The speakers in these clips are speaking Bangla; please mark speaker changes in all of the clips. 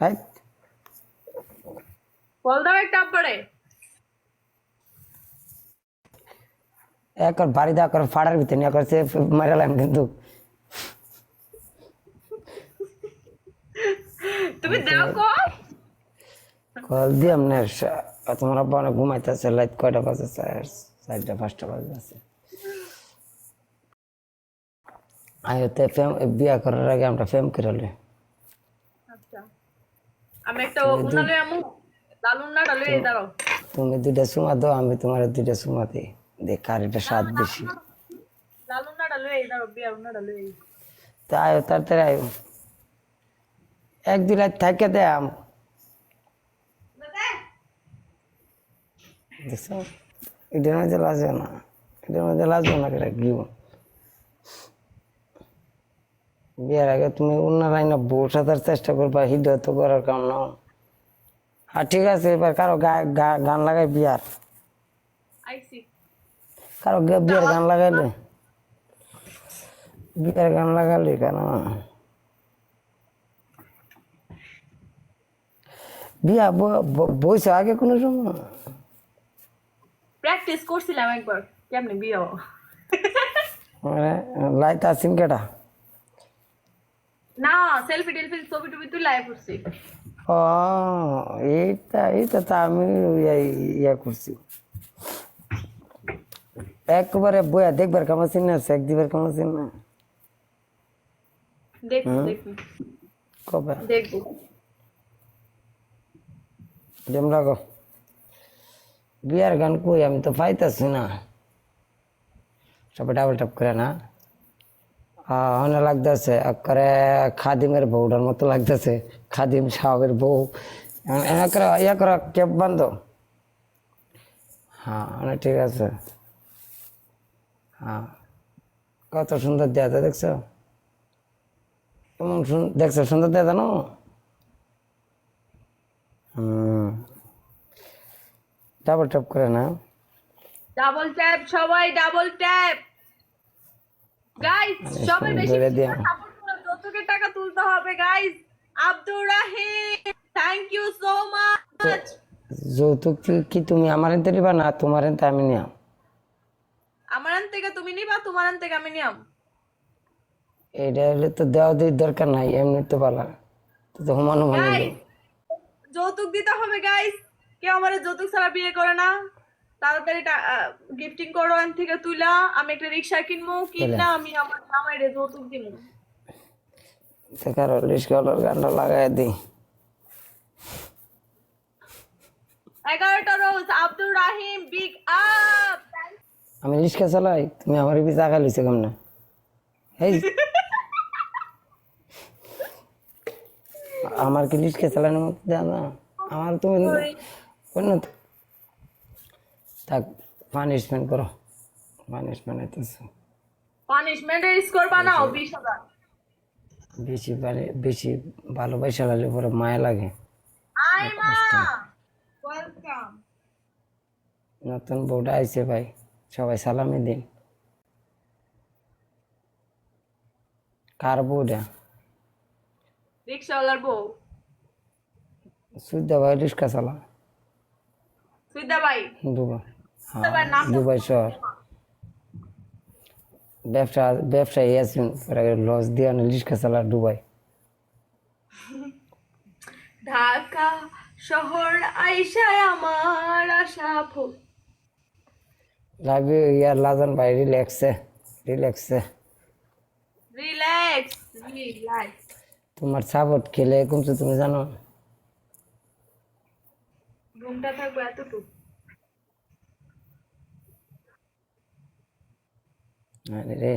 Speaker 1: হাই
Speaker 2: বল দাও একটা আব্বারে
Speaker 1: একর বাড়ি দেওয়া করে ফাড়ার ভিতরে নিয়ে করছে মারালাম কিন্তু।
Speaker 2: তুমি দাও কো
Speaker 1: কল দিয়াম না তোমার আব্বা অনেক ঘুমাইতেছে লাইট কয়টা বাজে চারটা পাঁচটা বাজে আছে। আয়তে বিয়া করার আগে আমরা ফেম করে
Speaker 2: আমি একটা উনালে আমু লালুন না দাঁড়াও।
Speaker 1: তুমি দুইটা সুমা দাও আমি তোমার দুইটা সুমা দিই। দেখ কার এটা স্বাদ বেশি।
Speaker 2: দাঁড়াও
Speaker 1: তা আয়ো তাড়াতাড়ি আয়ো। এক দুই রাত থাকে দে আম। দেখছ? এটার মধ্যে লাজে না এটার মধ্যে লাজবে না কেটা গিয়ে বিয়ের আগে তুমি অন্য লাইনে বউ সাঁতার চেষ্টা করবা হৃদয় তো করার কাম না। আর ঠিক আছে এবার কারও গান লাগাই বিয়ার। কারও বিয়ের গান লাগাইলে? বিয়ের গান লাগালে কেন? বিয়া বইছে আগে কোনো সময়?
Speaker 2: প্র্যাকটিস করছিলাম একবার। কেমনে বিয়ে
Speaker 1: লাইট আসিন কেটা?
Speaker 2: না সেলফি টেলফি ছবি টবি তুই লাইভ করছি
Speaker 1: ও এইটা এইটা তো আমি ইয়া- ইয়া করছি একবারে বইয়া দেখবার কেমন চিন না এক দিবার কেমন চিন না
Speaker 2: দেখব দেখব
Speaker 1: কবে
Speaker 2: দেখব
Speaker 1: ডেম লাগো বিয়ার গান কই আমি তো পাইতেছি না সবাই ডাবল টাপ করে না অনেক লাগতেছে করে খাদিমের বউটার মতো লাগতেছে, খাদিম সাহেবের বউ। এনা করে, ইয়া করা ক্যাপ বান্ধ। হ্যাঁ অনেক ঠিক আছে। হ্যাঁ কত সুন্দর দেয়া যায় দেখছ? কেমন দেখছ সুন্দর দেয়া জানো হুম। ডাবল টপ করে না।
Speaker 2: ডাবল ট্যাপ সবাই ডাবল ট্যাপ গাইস সবাই বেশি সাপোর্ট করো টাকা তুলতে হবে guys Abdur Rahim thank you so much
Speaker 1: যৌতুক কি- তুমি আমার নিবা না তোমার আমি নিয়াম?
Speaker 2: আমার থেকে তুমি নিবা তোমার থেকে আমি নিয়াম।
Speaker 1: এটা হলে তো দেওয়া দির দরকার নাই এমনি তো পালা তো তো হুমান
Speaker 2: যৌতুক দিতে হবে গাইস কেউ আমার যৌতুক ছাড়া বিয়ে করে না। তাড়াতাড়ি গিফটিং করো আন থেকে তুইলা আমি একটা রিক্সা কিনবো কিনা আমি আমার জামাইরে যৌতুক দিব
Speaker 1: কারও লিস্কলার গানটা লাগাই দিই
Speaker 2: এগারোটা রোজ আব্দুর রাহিম বিগ আপ
Speaker 1: আমি লিস্কা চালাই তুমি আমার পিছে আঁকা লিছে কেমন? না এই। আমার কি লিস্কা চালানোর মতো দেওয়া না আমার তুমি অন্য তো থাক পানিশমেন্ট করো। পানিশমেন্ট হইতেছে।
Speaker 2: পানিশমেন্টের স্কোর বানাও বিশ হাজার।
Speaker 1: বেশি ভালো বেশি ভালোবাসা লাগলে পরে মায়া লাগে।
Speaker 2: আয় মা! ওয়েলকাম
Speaker 1: নতুন বউটা আইছে ভাই সবাই সালামি দিন। কার বউটা?
Speaker 2: রিক্সাওয়ালার বউ।
Speaker 1: সুদ্ধা ভাই রিক্সা চালা
Speaker 2: সুইদা ভাই। নাম
Speaker 1: দুবাই শহর ব্যবসা ব্যবসায়ী পরে লস দিয়ে রিক্সা চালা দুবাই
Speaker 2: ঢাকা শহর আইসায় আমার আশা
Speaker 1: লাভি ইয়ার লাজন ভাই রিল্যাক্সে রিল্যাক্সে।
Speaker 2: Relax relax.
Speaker 1: তোমার সাপোর্ট খেলে কমছে তুমি জানো?
Speaker 2: রুমটা থাকবে এতটুকু।
Speaker 1: আরে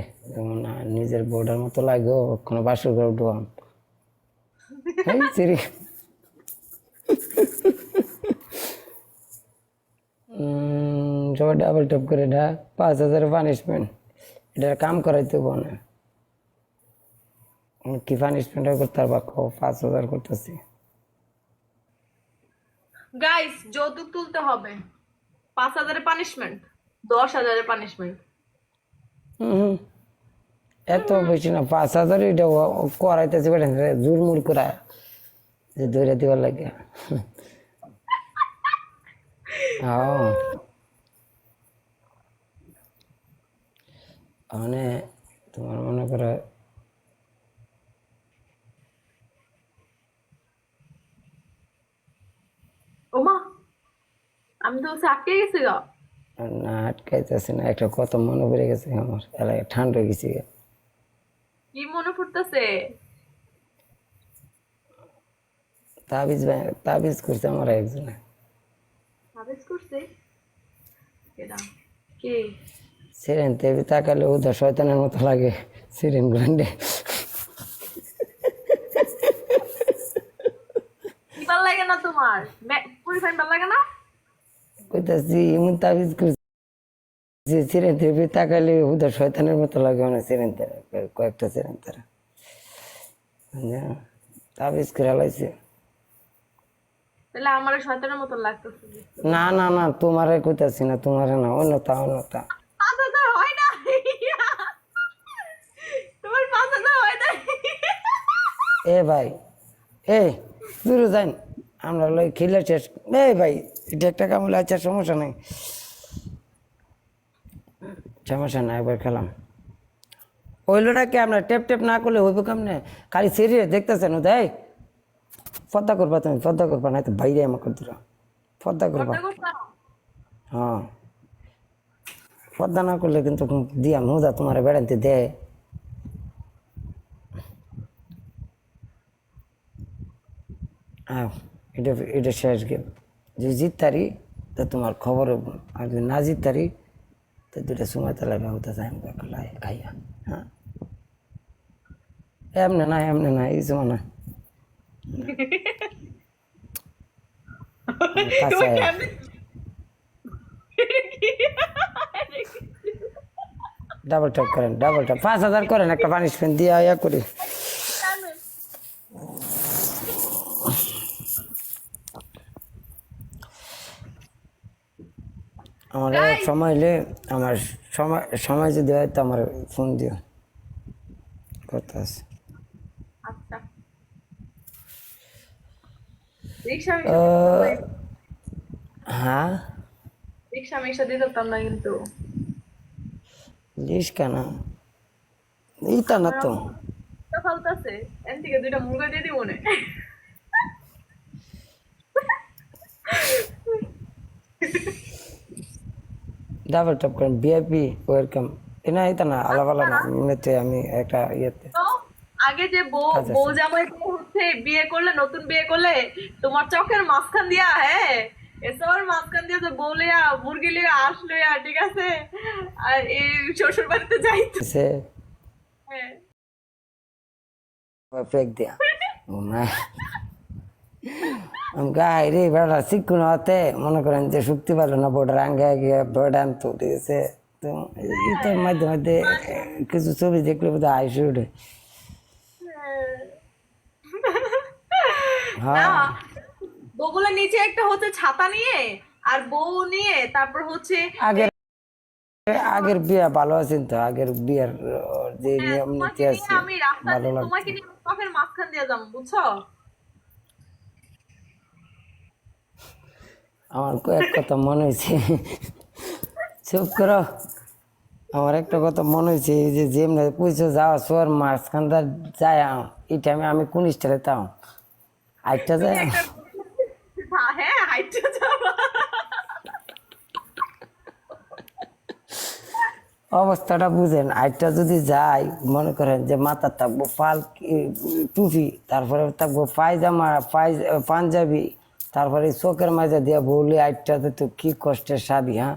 Speaker 1: নিজের বউটার মতো লাগে কোনো বাসর করে চিরি সবাই ডাবল টপ করে এটা পাঁচ হাজার পানিশমেন্ট এটার কাম করাইতে না। কি পানিশমেন্ট করতে পারবা? কও, পাঁচ হাজার করতেছি।
Speaker 2: গাইস যৌতুক তুলতে হবে। পাঁচ হাজারের পানিশমেন্ট দশ হাজারের পানিশমেন্ট
Speaker 1: এত বেশি না, পাঁচ হাজার এটা করাইতেছে, বেটা জুরমুর করা। যে দৌড়ে দিবার লাগে। মানে তোমার মনে করো
Speaker 2: ওমা, আমি তো আটকে গেছি গো।
Speaker 1: না আটকাইতেছে না একটা কত মনে পড়ে গেছে আমার এলাকায় ঠান্ডা গেছি।
Speaker 2: কি মনে পড়তেছে?
Speaker 1: তাবিজ তাবিজ করছে আমার একজনে।
Speaker 2: সাবেজ করছে? কে
Speaker 1: সিরেন তেবি তাকালে শয়তানের মতো লাগে সিরেন গ্রান্ডে
Speaker 2: ভালো লাগে না তোমার? পুরি ভালো লাগে না?
Speaker 1: কইতাছি এমন তাবিজ করছে যে সিরেন তেবি তাকালে ওদের শয়তানের মতো লাগে অনেক সিরেন তারা কয়েকটা সিরেন তারা। তাবিজ করে লাইছে। না না না তোমারে কইতাছি না তোমারে না অন্যতা অন্যতা এ ভাই এই দূরে যাই আমরা লই খেলে শেষ। এই ভাই এটা একটা কামলে আছে সমস্যা নাই। সমস্যা নাই একবার খেলাম। ওইলোটাকে আমরা টেপ টেপ না করলে হইব কেমনে? খালি সিরিয়ে দেখতেছেন ও দেয় পদ্মা করবা তুমি পদ্মা করবা না তো বাইরে আমাকে দূরা পদ্মা করবা। হ্যাঁ। পদ্মা না করলে কিন্তু দিয়া মুদা তোমার বেড়াতে দেয়। এটা এটা শেষ গেম। যে জিততারি তো তোমার খবর হইবো। আর যদি না জিততারি তো দুটা সময় তাহলে ব্যবস্থা যায় খাই খাইয়া। হ্যাঁ? এমনে না এমনে না এই সময় না কাছে ডাবল ট্যাপ করেন ডাবল ট্যাপ পাঁচ হাজার করেন একটা পানিশমেন্ট দিয়ে ইয়া করি। আমার সময় এলে আমার সময় সময় যদি হয় তো আমার ফোন দিও। কথা আছে।
Speaker 2: আচ্ছা।
Speaker 1: হ্যাঁ?
Speaker 2: রিক্সা মিক্সা দিয়ে না কিন্তু।
Speaker 1: এইটা না তো।
Speaker 2: তা ফালতাছে এন থেকে দুইটা মুরগা দিয়ে দিব না।
Speaker 1: ডাবল টপ করেন বিআইপি ওয়েলকাম এটা এটা না আলাদা আলাদা এমনিতে আমি একটা ইয়েতে।
Speaker 2: আগে যে বউ বউ জামাই হচ্ছে বিয়ে করলে নতুন বিয়ে করলে তোমার চোখের মাঝখান দিয়া হ্যাঁ? এসবের মাঝখান দিয়ে যে বউ লিয়া মুরগি লিয়া আসলো ঠিক আছে? আর এই শ্বশুর বাড়িতে যাইতে।
Speaker 1: সে।
Speaker 2: হ্যাঁ।
Speaker 1: দিয়া। ও মা বেড়া শিক্ষণ হতে মনে করেন যে শক্তি না বোর্ডার আঙ্গে গিয়ে তো এটার মধ্যে মধ্যে কিছু ছবি দেখলে বোধহয় আইসে উঠে। হ্যাঁ।
Speaker 2: বউগুলো নিচে একটা হচ্ছে ছাতা নিয়ে আর বউ নিয়ে তারপর হচ্ছে
Speaker 1: আগের আগের বিয়া ভালো আছেন তো? আগের বিয়ার যে নিয়ম নীতি আছে ভালো লাগছে।
Speaker 2: তোমাকে নিয়ে মাঝখান দিয়ে যাব বুঝছ?
Speaker 1: আমার কয়েক কথা মনে হয়েছে চুপ করো। আমার একটা কথা মনে হয়েছে যে যেমনি পুজো যাওয়া সোয়ার মাঝখানটা যায় এই টাইমে আমি কোন স্টাইলে তাও আটটা যায়
Speaker 2: হ্যাঁ,
Speaker 1: অবস্থাটা বুঝেন আটটা যদি যাই মনে করেন যে মাথার থাকব পাল টুপি তারপরে থাকব পায়জামা পাই পাঞ্জাবি তারপরে চোখের মাঝে দিয়ে বলি আটটাতে তো কি কষ্টের সাবি হ্যাঁ?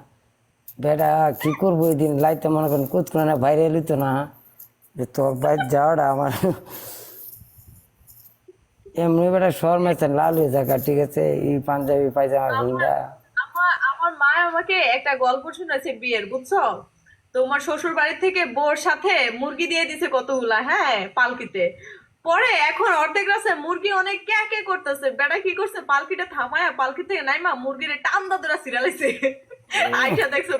Speaker 1: বেটা কি করব এই দিন? লাইতে মনে করেন কুতকুনা না বাইরে এলি তো না যে তোর বাইর যাওয়াটা আমার এমনি বেটা শহর মেছেন লাল হয়ে থাকা ঠিক আছে এই পাঞ্জাবি পায়জামা ভিন্দা
Speaker 2: আমার মা আমাকে একটা গল্প শুনেছে বিয়ের বুঝছ? তোমার শ্বশুর বাড়ি থেকে বউর সাথে মুরগি দিয়ে দিছে কতগুলা হ্যাঁ পালকিতে। পরে এখন অর্ধেক রাস্তায় মুরগি অনেক ক্যা কে করতেছে? বেটা কি করছে? পালকিটা থামায়া পালকি থেকে নাইমা মুরগিরে টান দাদরা সিরালাইছে আইসা দেখছ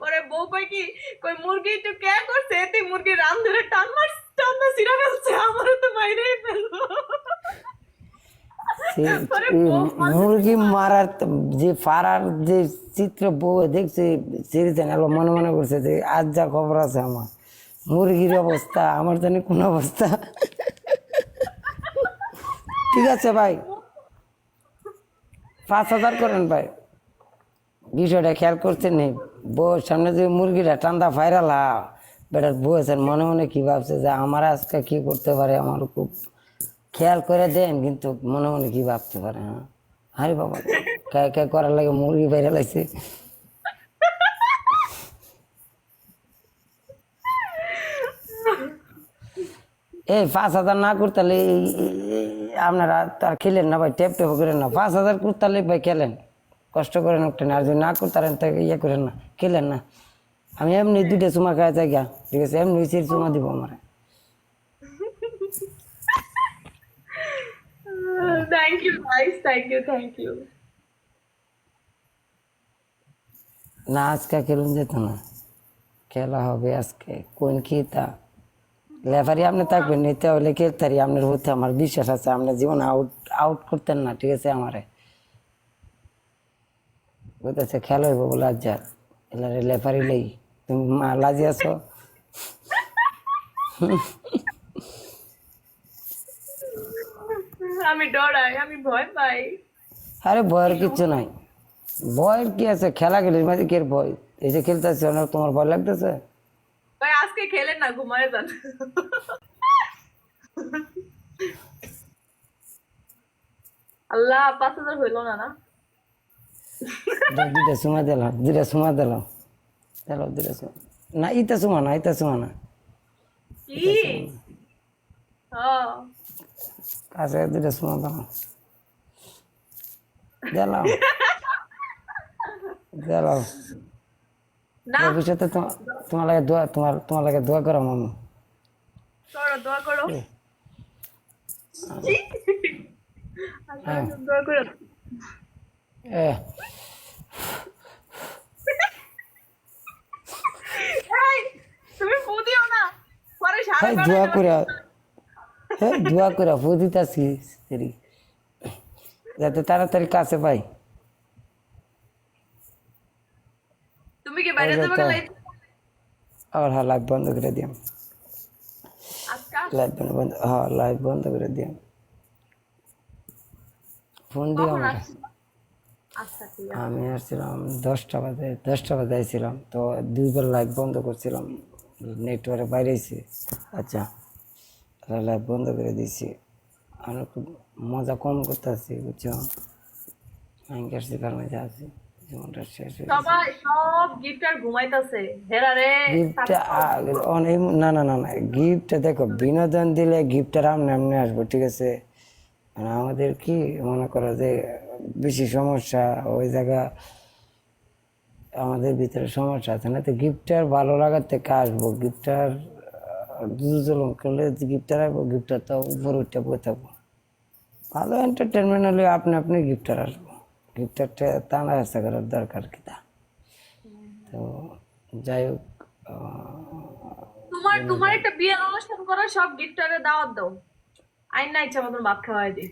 Speaker 2: পরে বউ কই কি কই মুরগি একটু ক্যা করছে? এতে মুরগি রান ধরে টান মার টান না সিরা ফেলছে। আমারও তো
Speaker 1: সে- এই মুরগি মারার যে ফারার যে চিত্র বউ দেখছে সিরিজে মনে মনে করছে যে আজ যা খবর আছে আমার। মুরগির অবস্থা, আমার জানি কোন অবস্থা। ঠিক আছে ভাই। পাঁচ হাজার করেন ভাই। বিষয়টা খেয়াল করছেন নি? বউর সামনে যে মুরগিটা টান্দা ফাইরালা বেটার বউ আছেন, মনে মনে কি ভাবছে যে আমার আজকে কি করতে পারে, আমার খুব খেয়াল করে দেন, কিন্তু মনে মনে কি ভাবতে পারে হ্যাঁ? আরে বাবা, কে কে করার লাগে, মুরগি বাইরে লাগছে এই পাঁচ হাজার না করতালে এই- এই- এই- আপনারা তার খেলেন না ভাই টেপ টেপ করেন না। পাঁচ হাজার করতালে ভাই খেলেন। কষ্ট করেন একটা না আর যদি না করতারেন তাকে ইয়ে করেন না খেলেন না। আমি এমনি দুইটা চুমা খাওয়া যাই গা ঠিক আছে এমনি চির চুমা দিব আমার।
Speaker 2: Thank you guys thank you thank you
Speaker 1: না আজকে খেলুন যেত না। খেলা হবে আজকে। কোন কি তা লেফারি আপনি থাকবেন নিতে হলে খেলতারি আপনার হতে আমার বিশ্বাস আছে আপনার জীবন আউট আউট করতেন না ঠিক আছে আমারে? বলতেছে খেলা হইব বলে আজ যা। এলারে লেফারি লই তুমি মা লাজি আছো?
Speaker 2: আমি ডরাই আমি ভয় পাই।
Speaker 1: আরে ভয়ের কিছু নাই। ভয়ের কি আছে? খেলা খেলির মাঝে কি ভয়? এই যে খেলতেছে তোমার ভয় লাগতেছে?
Speaker 2: ভাই আজকে খেলেন না ঘুমায় যান। আল্লাহ পাঁচ হাজার হইল না না?
Speaker 1: দে, দুইটা সমা দিলাম দুইটা সমা দিলাম দিলাম দুইটা সমা। না ইটা সমা না ইটা সমা না।
Speaker 2: কি? হ্যাঁ
Speaker 1: কাছে দুইটা সমা দিলাম দিলাম দিলাম
Speaker 2: না
Speaker 1: ভবিষ্যতে তোমার তোমার লাগে দোয়া তোমার তোমার লাগে দোয়া করো মামু
Speaker 2: করো দোয়া করো আল্লাহ, দোয়া করো
Speaker 1: এ
Speaker 2: এই, তুমি ফু দিও না পরে সারা
Speaker 1: হ্যাঁ দোয়া করে হ্যাঁ দোয়া করে ফু দিতাছি সেরি যাতে তাড়াতাড়ি কাছে পাই
Speaker 2: গেলে
Speaker 1: হ্যাঁ লাইভ বন্ধ করে দিয়াম লাইভ বন্ধ বন্ধ হ্যাঁ লাইভ বন্ধ করে দিয়াম ফোন দিও আমার
Speaker 2: আছে
Speaker 1: আমি আসছিলাম দশটা বাজে দশটা বাজে আইছিলাম তো দুইবার লাইভ বন্ধ করছিলাম নেটওয়ার্ক বাইরে আইছি আচ্ছা লাইভ বন্ধ করে দিয়েছি আমি খুব মজা কম করতে করতেছি বুঝছ আমি আসছি কারণে আছি জীবনটা শেষ হয়ে
Speaker 2: সবাই সব গিফট আর ঘুমাইতেছে। হেরা রে
Speaker 1: গিফটটা অনেক না না না না গিফটটা দেখো বিনোদন দিলে গিফটটা আমনে আমনে আসব ঠিক আছে? মানে আমাদের কি মনে করো যে বেশি সমস্যা ওই জায়গা আমাদের ভিতরে সমস্যা আছে না? তো গিফটার ভালো লাগার থেকে আসব। গিফটার দুজন করলে গিফটার আসব গিফটার তো উপর উঠে বয়ে থাকব। ভালো এন্টারটেনমেন্ট হলে আপনি আপনি গিফটার আসব গিফটারটা টানা আসতে করার দরকার কি তা? তো যাই হোক
Speaker 2: তোমার তোমার একটা বিয়ের অনুষ্ঠান করো সব গিফটারে দাওয়াত দাও। আইন না ইচ্ছা মতন ভাত খাওয়াই দিই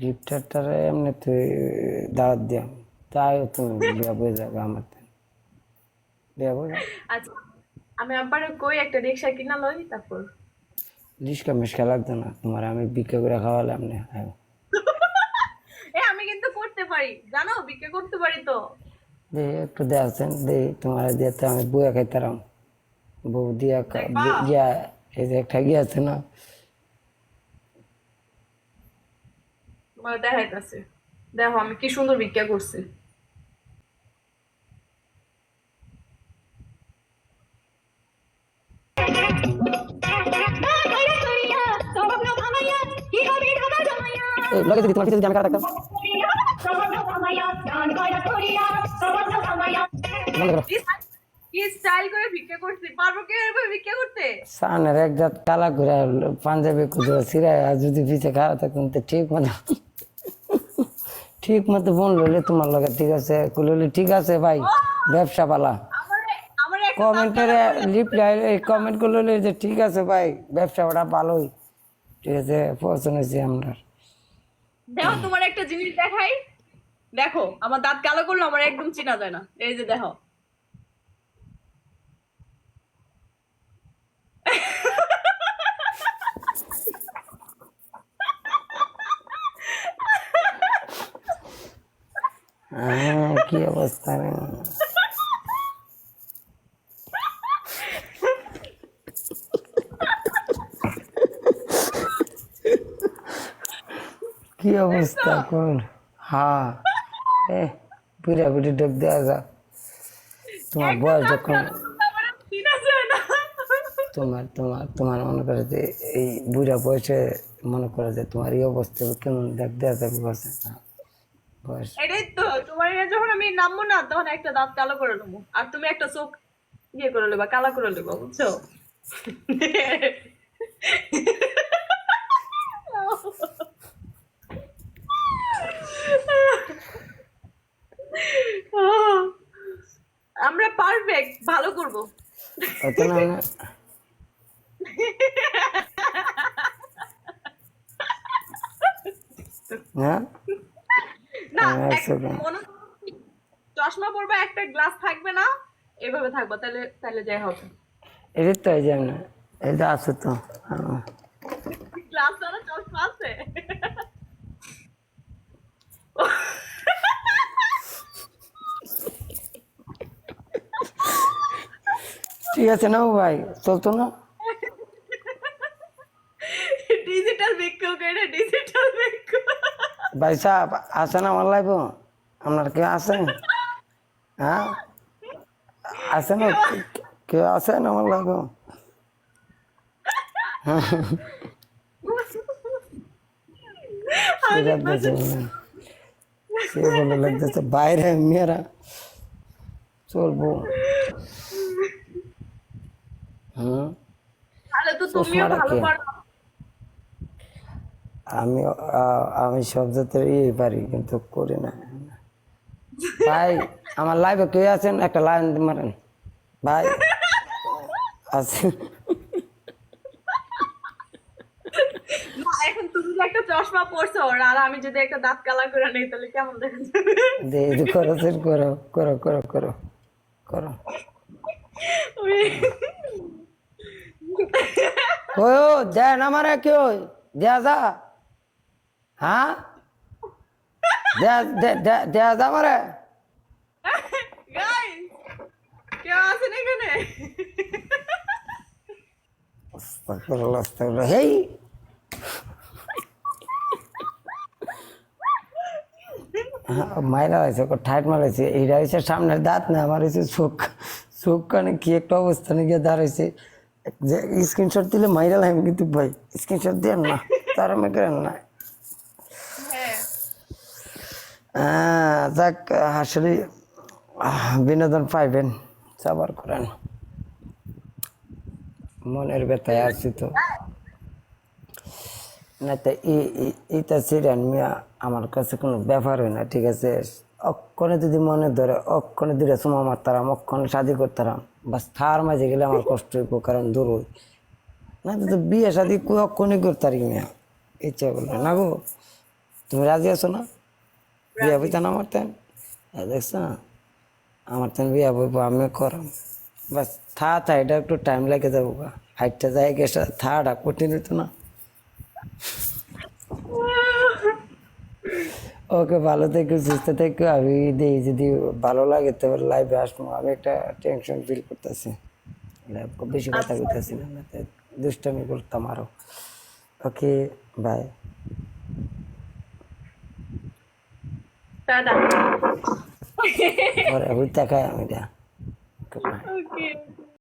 Speaker 1: গিফটারটারে এমনি তুই দাওয়াত দিয়াম তাই তুমি বিয়া বয়ে যাবে আমার তো। বিয়া বয়ে
Speaker 2: আচ্ছা আমি আব্বারে কই একটা রিক্সা কিনা লই তারপর।
Speaker 1: রিস্কা মিস্কা লাগতো না তোমার আমি বিক্রি করে খাওয়ালাম না হ্যাঁ
Speaker 2: এ আমি কিন্তু করতে পারি জানো বিক্রি করতে পারি তো।
Speaker 1: দে একটু দেখছেন দে তোমার দিয়ে আমি বইয়া খাইতারাম। বউ দিয়া গিয়া এই যে একটা গিয়া আছে না?
Speaker 2: তোমার দেখাইতেছে। দেখো আমি কি সুন্দর ভিক্ষা করছি।
Speaker 1: লগে যদি তোমার কিছু যদি আমি কাটা থাকতাম? সানের এক জাত কালা পাঞ্জাবি কুদুরা যদি পিছে তো ঠিক মতো ঠিক মতো বোন লইলে তোমার লগে ঠিক আছে কুললে ঠিক আছে ভাই ব্যবসা পালা। কমেন্টের রিপ্লাই এই কমেন্ট করলে যে ঠিক আছে ভাই ব্যবসা ওটা ভালোই। ঠিক আছে পছন্দ হয়েছে আমরা।
Speaker 2: দেখো তোমার একটা জিনিস দেখাই। দেখো আমার দাঁত কালো করল আমার একদম চেনা যায় না। এই যে দেখো।
Speaker 1: হ্যাঁ কি অবস্থা রে? কি অবস্থা কোন? হ্যাঁ এ বুড়ি ডোক দেওয়া যা। তোমার বয়স যখন তোমার তোমার তোমার মনে করে যে এই বুড়া বয়সে মনে করে যে তোমার এই অবস্থা কেমন? দেখ দেওয়া যাবে বয়স।
Speaker 2: এটাই তো তোমার যখন আমি নামবো না তখন একটা দাঁত কালো করে নেব। আর তুমি একটা চোখ ইয়ে করে নেবা কালা করে নেব বুঝছ? আমরা পারফেক্ট ভালো করব। চশমা পরবা একটা গ্লাস থাকবে না এভাবে থাকবা তাহলে তাহলে যাই হবে
Speaker 1: এটাই তো এই না এটা আছে তো হ্যাঁ।
Speaker 2: গ্লাস ছাড়া চশমা আছে?
Speaker 1: ঠিক আছে না ভাই চলতো না
Speaker 2: ডিজিটাল বিক্ষোভ এটা ডিজিটাল বিক্ষোভ
Speaker 1: ভাই সাহেব আছে না আমার লাইফ আপনার কেউ আছে হ্যাঁ আছে না কেউ আছে না আমার লাইফ সে লাগতেছে সে বলে লাগতেছে বাইরে মেয়েরা চলবো হুম
Speaker 2: তাহলে তো তুমিও ভালো পারো।
Speaker 1: আমি আহ, আমি সব জাতের ইয়ে পারি কিন্তু করি না। ভাই আমার লাইভে কে আছেন? একটা লাইন মারেন। ভাই আছে
Speaker 2: না এখন তুমি একটা চশমা পরছো আর আমি যদি একটা দাঁত কালা করে নেই তাহলে কেমন দেখা যাবে?
Speaker 1: দে করো করো করো করো করো। ও দেন আমারে কেউ দেয়া যা। হ্যাঁ? দেয়া যা আমারে। হেই! হ্যাঁ, মাইরা হয়েছে ঠাইট মারাইছে এইটা হয়েছে সামনের দাঁত না আমার হয়েছে চোখ। চোখ কানে কি একটা অবস্থানে গিয়ে দাঁড়াইছে। স্ক্রিনশট দিলে মাইরাল লাইম কিন্তু ভাই স্ক্রিনশট দেন না তার আমি করেন না।
Speaker 2: হ্যাঁ।
Speaker 1: হ্যাঁ, যাক আসলে বিনোদন পাইবেন সাবার করেন মনের ব্যথায় আছি তো। না তো এইটা সিরিয়ান মিয়া আমার কাছে কোনো ব্যাপার হয় না ঠিক আছে? অক্ষণে যদি মনে ধরে অক্ষণে দূরে সমা মারতারাম অক্ষণে শাদি করতারাম। বাস থার মাঝে গেলে আমার কষ্ট হইব কারণ দূর হই। না তো বিয়ে শাদি অক্ষণে করতারি মিয়া ইচ্ছা করলে। না গো তুমি রাজি আছো না? বিয়া বইতা না আমার তেন। দেখছ না? আমার তেন বিয়া বইব আমি করাম। বাস থা থা এটা একটু টাইম লাগে যাব গা। হাইটটা যায় গেছে থাটা কঠিন হইতো না ওকে ভালো থেকো সুস্থ থেকো। আমি দিই যদি ভালো লাগে তবে লাইভে আসব। আমি একটা টেনশন ফিল করতেছি। বেশি কথা বলতেছি না না, দুষ্টামি করতাম আরও। Okay bye
Speaker 2: tata.
Speaker 1: ওরে আমি
Speaker 2: ওকে।